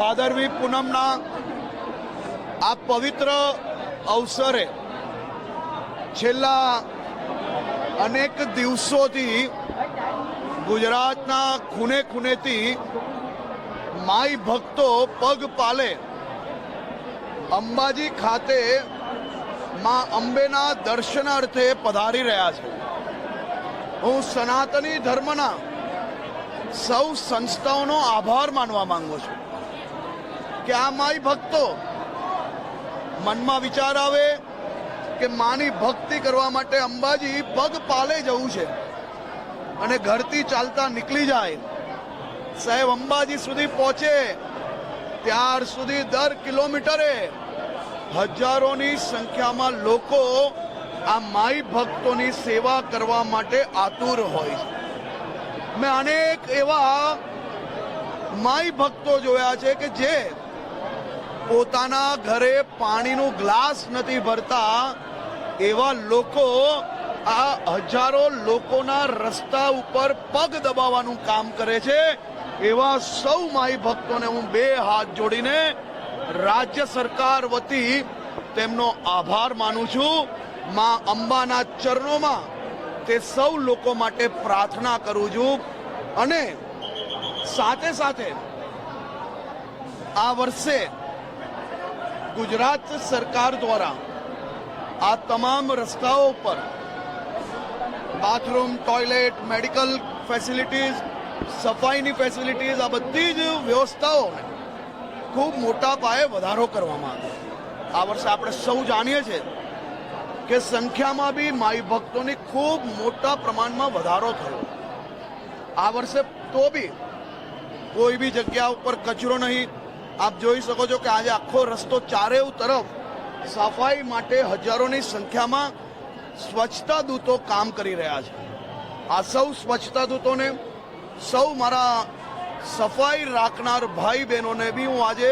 ભાદરવી પૂનમના આ પવિત્ર અવસરે છેલ્લા અનેક દિવસોથી ગુજરાતના ખૂને ખૂનેથી માઈ ભક્તો પગ પાલે અંબાજી ખાતે માં અંબેના દર્શનાર્થે પધારી રહ્યા છે. હું સનાતની ધર્મના સૌ સંસ્થાઓનો આભાર માનવા માંગુ છું. કે આ માઈ ભક્તો મનમાં વિચાર આવે કે માની ભક્તિ કરવા માટે અંબાજી પગ પાલે જવું છે અને ઘરથી ચાલતા નીકળી જાય. સાહેબ, અંબાજી સુધી પહોંચે ત્યાર સુધી દર કિલોમીટરે હજારોની સંખ્યામાં લોકો આ માઈ ભક્તોની સેવા કરવા માટે આતુર હોય છે. મેં અનેક એવા માઈ ભક્તો જોયા છે કે જે પોતાના ઘરે પાણીનું ગ્લાસ નથી ભરતા એવા લોકો આ હજારો લોકોના રસ્તા ઉપર પગ દબાવવાનું કામ કરે છે. એવા સૌ માઈ ભક્તોને હું બે હાથ જોડીને રાજ્ય સરકાર વતી તેમનો આભાર માનું છું. માં અંબાના ચરણોમાં તે સૌ લોકો માટે પ્રાર્થના કરું છું. અને સાથે સાથે આ વર્ષે ગુજરાત સરકાર દ્વારા આ તમામ રસ્તાઓ પર બાથરૂમ ટોયલેટ મેડિકલ ફેસિલિટીઝ સફાઈની ફેસિલિટીઝ આ બધી જ વ્યવસ્થાઓને ખૂબ મોટા પાયે વધારો કરવામાં આવ્યો આ વર્ષે આપણે સૌ જાણીએ છીએ કે સંખ્યામાં બી માઈ ભક્તોની ખૂબ મોટા પ્રમાણમાં વધારો થયો આ વર્ષે તો બી કોઈ બી જગ્યા ઉપર કચરો નહીં આપ જોઈ શકો છો કે આજે આખો રસ્તો ચારેવ તરફ સફાઈ માટે હજારોની સંખ્યામાં સ્વચ્છતા દૂતો કામ કરી રહ્યા છે. આ સૌ સ્વચ્છતા દૂતોને, સૌ મારા સફાઈ રાખનાર ભાઈ બહેનોને બી હું આજે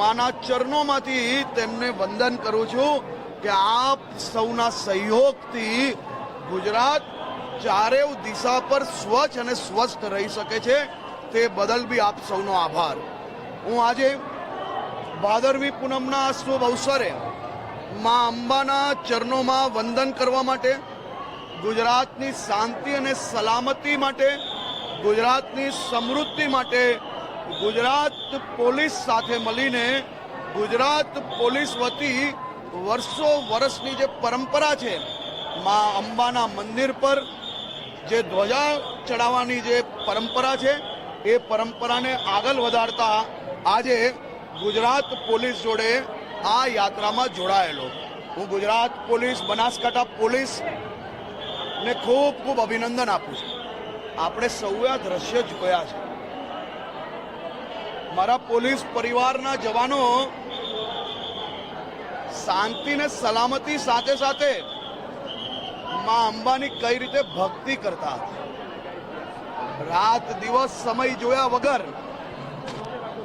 માના ચરણોમાંથી તેમને વંદન કરું છું કે આપ સૌના સહયોગથી ગુજરાત ચારેવ દિશા પર સ્વચ્છ અને સ્વસ્થ રહી શકે છે. તે બદલ બી આપ સૌનો આભાર. હું આજે ભાદરવી પૂનમના શુભ અવસરે માં અંબાના ચરણોમાં વંદન કરવા માટે, ગુજરાતની શાંતિ અને સલામતી માટે, ગુજરાતની સમૃદ્ધિ માટે ગુજરાત પોલીસ સાથે મળીને ગુજરાત પોલીસ વતી વર્ષો વર્ષની જે પરંપરા છે, માં અંબાના મંદિર પર જે ધ્વજા ચડાવવાની જે પરંપરા છે, એ પરંપરાને આગળ વધારતા આજે ગુજરાત પોલીસ જોડે આ યાત્રામાં જોડાયેલો. હું ગુજરાત પોલીસ, બનાસકાંઠા પોલીસ ને ખૂબ ખૂબ અભિનંદન આપું છું. આપણે સૌએ આ દ્રશ્ય જોયા છે. મારા પોલીસ પરિવારના જવાનો શાંતિ ને સલામતી સાથે સાથે માં અંબાની કઈ રીતે ભક્તિ કરતા હતા. રાત દિવસ સમય જોયા વગર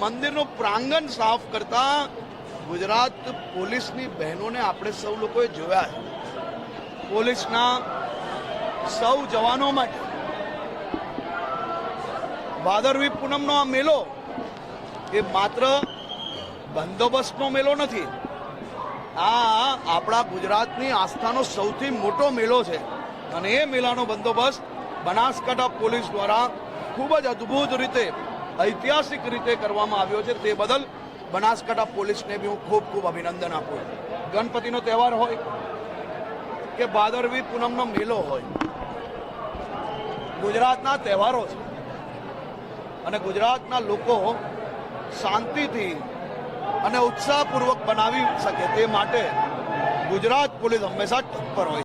મંદિરનું પ્રાંગણ સાફ કરતા ગુજરાત પોલીસની બહેનોને આપણે સૌ લોકોએ જોયા પોલીસના સૌ જવાનો માટે ભાદરવી પૂનમનો આ મેલો એ માત્ર બંદોબસ્તનો મેલો નથી. આ આપણા ગુજરાતની આસ્થાનો સૌથી મોટો મેલો છે. અને એ મેલાનો બંદોબસ્ત બનાસકાંઠા પોલીસ દ્વારા ખૂબ જ અદ્ભુત રીતે ઐતિહાસિક રીતે કરવામાં આવ્યો છે તે બદલ બનાસકાંઠા પોલીસને બી હું ખૂબ ખૂબ અભિનંદન આપું છું. ગણપતિનો તહેવાર હોય કે ભાદરવી પૂનમનો મેલો હોય, ગુજરાતના તહેવારો છે અને ગુજરાતના લોકો શાંતિથી અને ઉત્સાહપૂર્વક બનાવી શકે તે માટે ગુજરાત પોલીસ હંમેશા તત્પર હોય